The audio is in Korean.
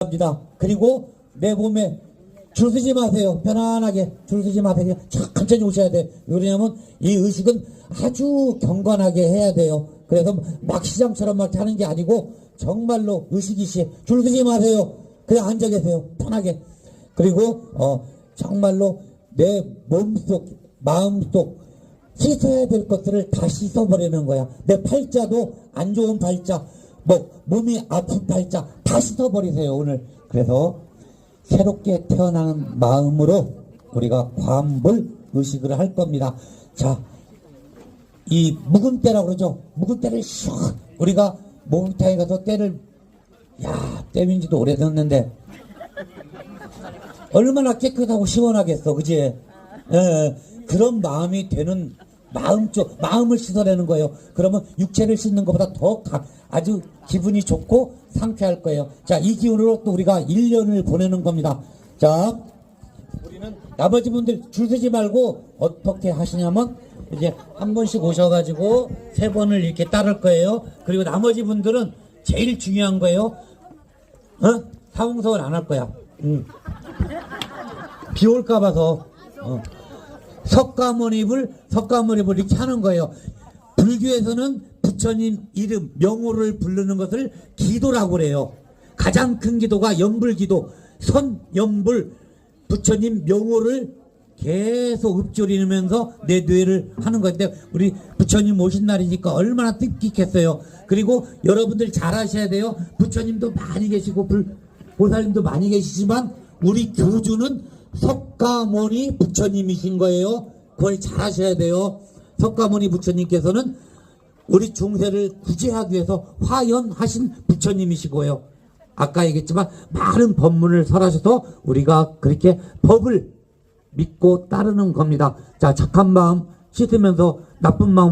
합니다. 그리고 내 몸에 줄 서지 마세요. 편안하게 줄 서지 마세요. 천천히 오셔야 돼. 왜냐면 이 의식은 아주 경건하게 해야 돼요. 그래서 막 시장처럼 막 하는 게 아니고 정말로 의식이시 줄 서지 마세요. 그냥 앉아 계세요. 편하게. 그리고 어 정말로 내 몸속 마음속 씻어야 될 것들을 다 씻어버리는 거야. 내 팔자도 안 좋은 팔자, 뭐 몸이 아픈 팔자 다 씻어버리세요 오늘. 그래서 새롭게 태어나는 마음으로 우리가 관불 의식을 할 겁니다. 자, 이 묵은 때라고 그러죠. 묵은 때를 슉 우리가 목욕탕에 가서 때를 야 때민지도 오래됐는데 얼마나 깨끗하고 시원하겠어, 그지? 예, 그런 마음이 되는 마음 쪽, 마음을 씻어내는 거예요. 그러면 육체를 씻는 것보다 더 가- 아주 기분이 좋고 상쾌할 거예요. 자, 이 기운으로 또 우리가 1년을 보내는 겁니다. 자, 우리는 나머지 분들 줄 서지 말고 어떻게 하시냐면 이제 한 번씩 오셔가지고 세 번을 이렇게 따를 거예요. 그리고 나머지 분들은 제일 중요한 거예요. 어? 사홍석을 안 할 거야. 응. 비 올까 봐서 어. 석가모니를 석가모니를 이렇게 하는 거예요. 불교에서는 부처님 이름 명호를 부르는 것을 기도라고 그래요. 가장 큰 기도가 연불기도 선연불 부처님 명호를 계속 읊조리면서 내 뇌를 하는 건데 우리 부처님 오신 날이니까 얼마나 뜻깊겠어요. 그리고 여러분들 잘 아셔야 돼요. 부처님도 많이 계시고 불, 보살님도 많이 계시지만 우리 교주는 석가모니 부처님이신 거예요. 그걸 잘 아셔야 돼요. 석가모니 부처님께서는 우리 중세를 구제하기 위해서 화연하신 부처님이시고요. 아까 얘기했지만 많은 법문을 설하셔서 우리가 그렇게 법을 믿고 따르는 겁니다. 자, 착한 마음 씻으면서 나쁜 마음